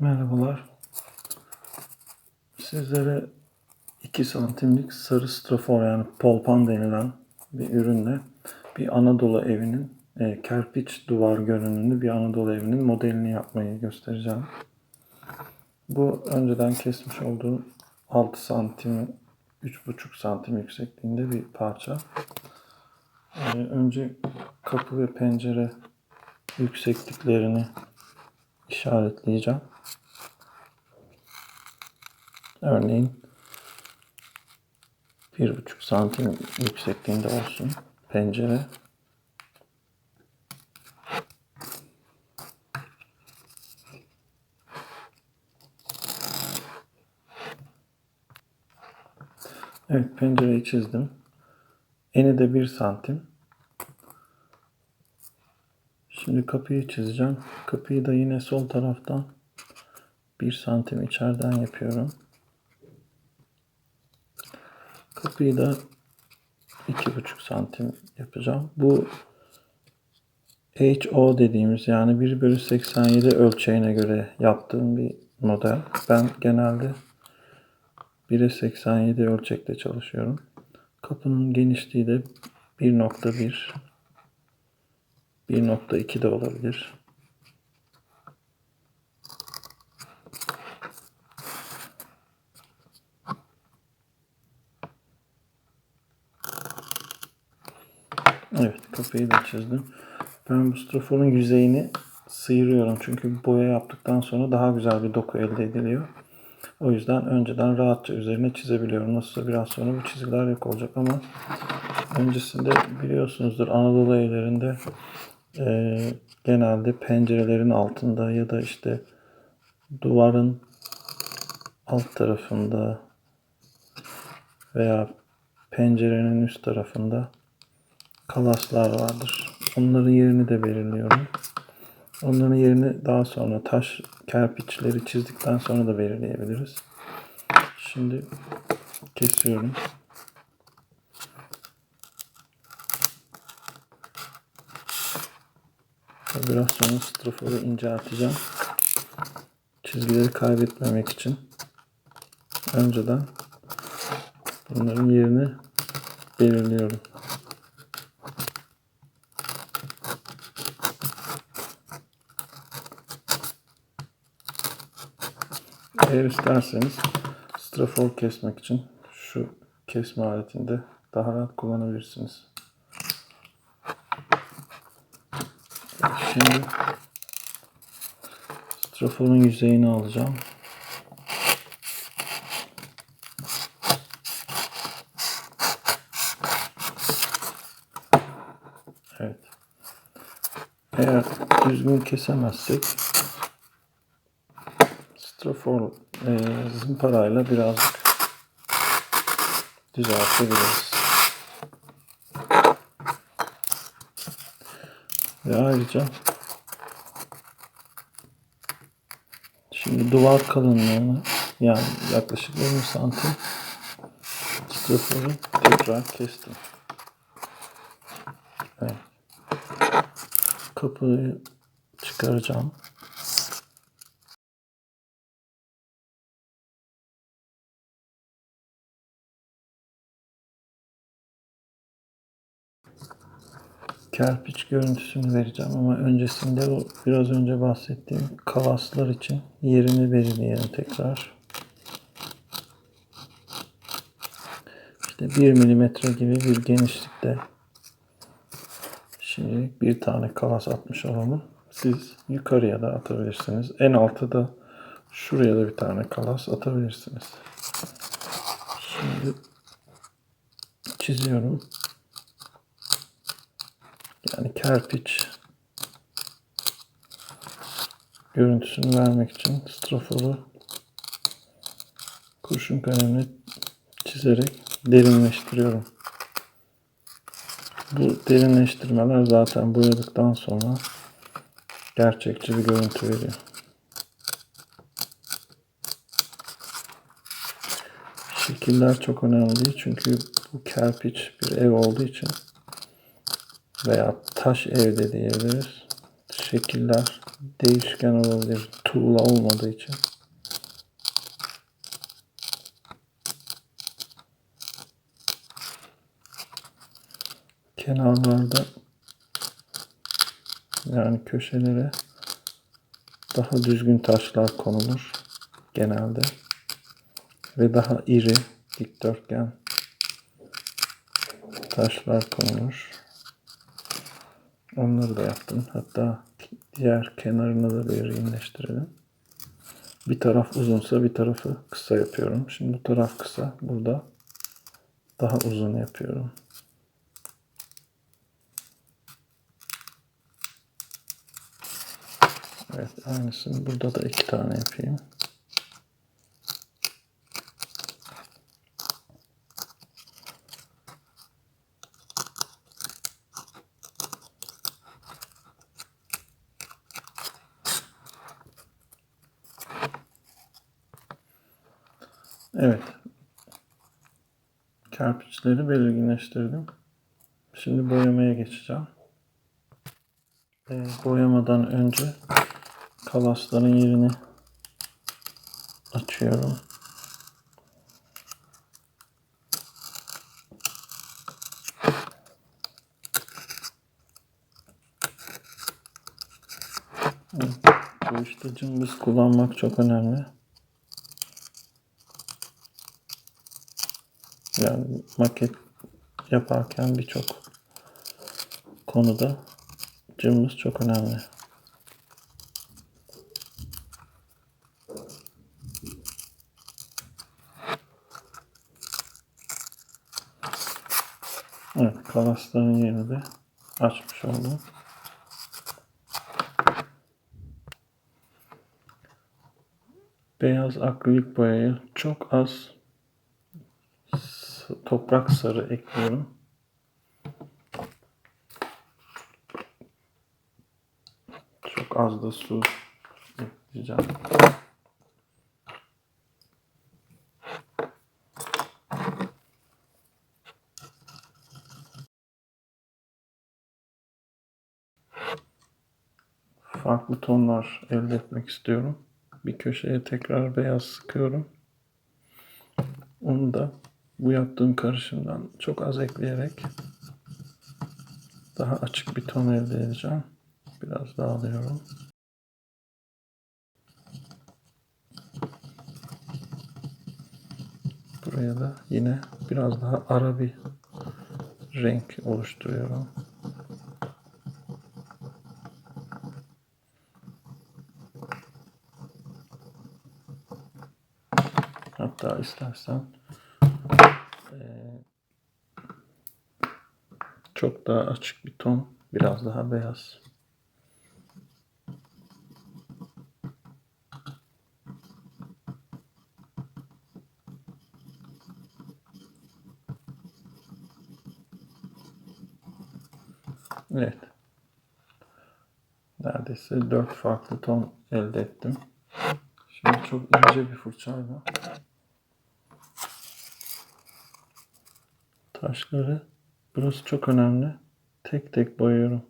Merhabalar. Sizlere 2 santimlik sarı strafor yani polpan denilen bir ürünle bir Anadolu evinin e, kerpiç duvar görünümlü bir Anadolu evinin modelini yapmayı göstereceğim. Bu önceden kesmiş olduğum 6 santim 3,5 santim yüksekliğinde bir parça. E, önce kapı ve pencere yüksekliklerini işaretleyeceğim. Örneğin bir buçuk santim yüksekliğinde olsun pencere. Evet pencereyi çizdim. Eni de bir santim. Şimdi kapıyı çizeceğim. Kapıyı da yine sol taraftan bir santim içeriden yapıyorum. Kapıyı da iki buçuk santim yapacağım. Bu HO dediğimiz yani 1 bölü 87 ölçeğine göre yaptığım bir model. Ben genelde 1'e 87 ölçekte çalışıyorum. Kapının genişliği de 1.1 1.2 de olabilir. Evet kapıyı da çizdim. Ben bu straforun yüzeyini sıyırıyorum. Çünkü boya yaptıktan sonra daha güzel bir doku elde ediliyor. O yüzden önceden rahatça üzerine çizebiliyorum. Nasılsa biraz sonra bu çizgiler yok olacak ama öncesinde biliyorsunuzdur Anadolu evlerinde e, genelde pencerelerin altında ya da işte duvarın alt tarafında veya pencerenin üst tarafında kalaslar vardır. Onların yerini de belirliyorum. Onların yerini daha sonra taş kerpiçleri çizdikten sonra da belirleyebiliriz. Şimdi kesiyorum. Biraz sonra straforu incelteceğim. Çizgileri kaybetmemek için önceden bunların yerini belirliyorum. Eğer isterseniz strafor kesmek için şu kesme aletinde daha rahat kullanabilirsiniz. Şimdi straforun yüzeyini alacağım. Evet. Eğer düzgün kesemezsek strafor e, zımparayla birazcık düzeltebiliriz. Ve ayrıca şimdi duvar kalınlığını yani yaklaşık 20 santim straforu tekrar kestim. Evet. Kapıyı çıkaracağım. Kerpiç görüntüsünü vereceğim ama öncesinde o biraz önce bahsettiğim kalaslar için yerini belirleyelim tekrar. İşte 1 milimetre gibi bir genişlikte şimdi bir tane kalas atmış olalım. Siz yukarıya da atabilirsiniz. En altta da şuraya da bir tane kalas atabilirsiniz. Şimdi çiziyorum. Yani kerpiç görüntüsünü vermek için straforu kurşun kalemle çizerek derinleştiriyorum. Bu derinleştirmeler zaten boyadıktan sonra gerçekçi bir görüntü veriyor. Şekiller çok önemli çünkü bu kerpiç bir ev olduğu için veya taş ev de diyebiliriz. Şekiller değişken olabilir. Tuğla olmadığı için. Kenarlarda yani köşelere daha düzgün taşlar konulur genelde ve daha iri dikdörtgen taşlar konulur. Onları da yaptım. Hatta diğer kenarını da böyle rimleştirelim. Bir taraf uzunsa bir tarafı kısa yapıyorum. Şimdi bu taraf kısa. Burada daha uzun yapıyorum. Evet aynısını burada da iki tane yapayım. Evet. Kerpiçleri belirginleştirdim. Şimdi boyamaya geçeceğim. Ee, boyamadan önce kalasların yerini açıyorum. Bu işte cımbız kullanmak çok önemli. Yani maket yaparken birçok konuda cımbız çok önemli. Evet, kalasların yerini de açmış oldum. Beyaz akrilik boyayı çok az toprak sarı ekliyorum. Çok az da su ekleyeceğim. Farklı tonlar elde etmek istiyorum. Bir köşeye tekrar beyaz sıkıyorum. Onu da bu yaptığım karışımdan çok az ekleyerek daha açık bir ton elde edeceğim. Biraz daha alıyorum. Buraya da yine biraz daha ara bir renk oluşturuyorum. Hatta istersen çok daha açık bir ton, biraz daha beyaz. Evet. Neredeyse dört farklı ton elde ettim. Şimdi çok ince bir fırçayla taşları burası çok önemli. Tek tek boyuyorum.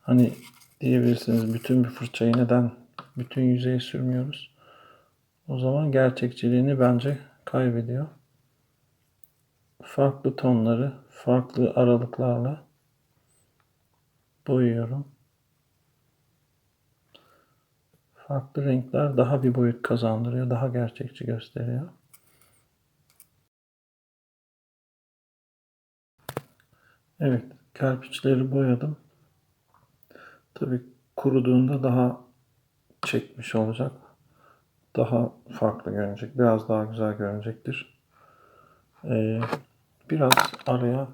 Hani diyebilirsiniz bütün bir fırçayı neden bütün yüzeye sürmüyoruz? O zaman gerçekçiliğini bence kaybediyor. Farklı tonları farklı aralıklarla boyuyorum. Farklı renkler daha bir boyut kazandırıyor, daha gerçekçi gösteriyor. Evet, kerpiçleri boyadım. Tabii kuruduğunda daha çekmiş olacak. Daha farklı görünecek. Biraz daha güzel görünecektir. Ee, biraz araya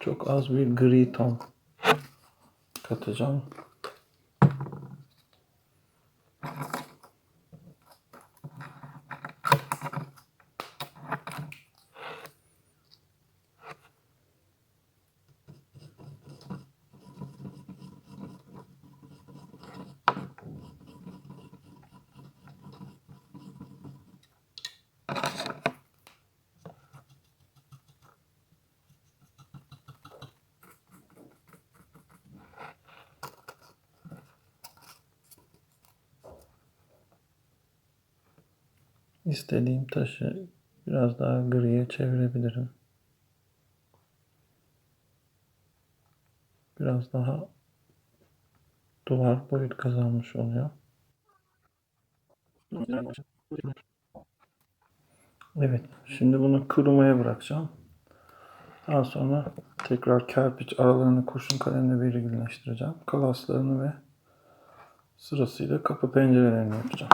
çok az bir gri ton katacağım. İstediğim taşı biraz daha griye çevirebilirim. Biraz daha duvar boyut kazanmış oluyor. Evet, şimdi bunu kurumaya bırakacağım. Daha sonra tekrar kerpiç aralarını kurşun kalemle virgülleştireceğim. Kalaslarını ve sırasıyla kapı pencerelerini yapacağım.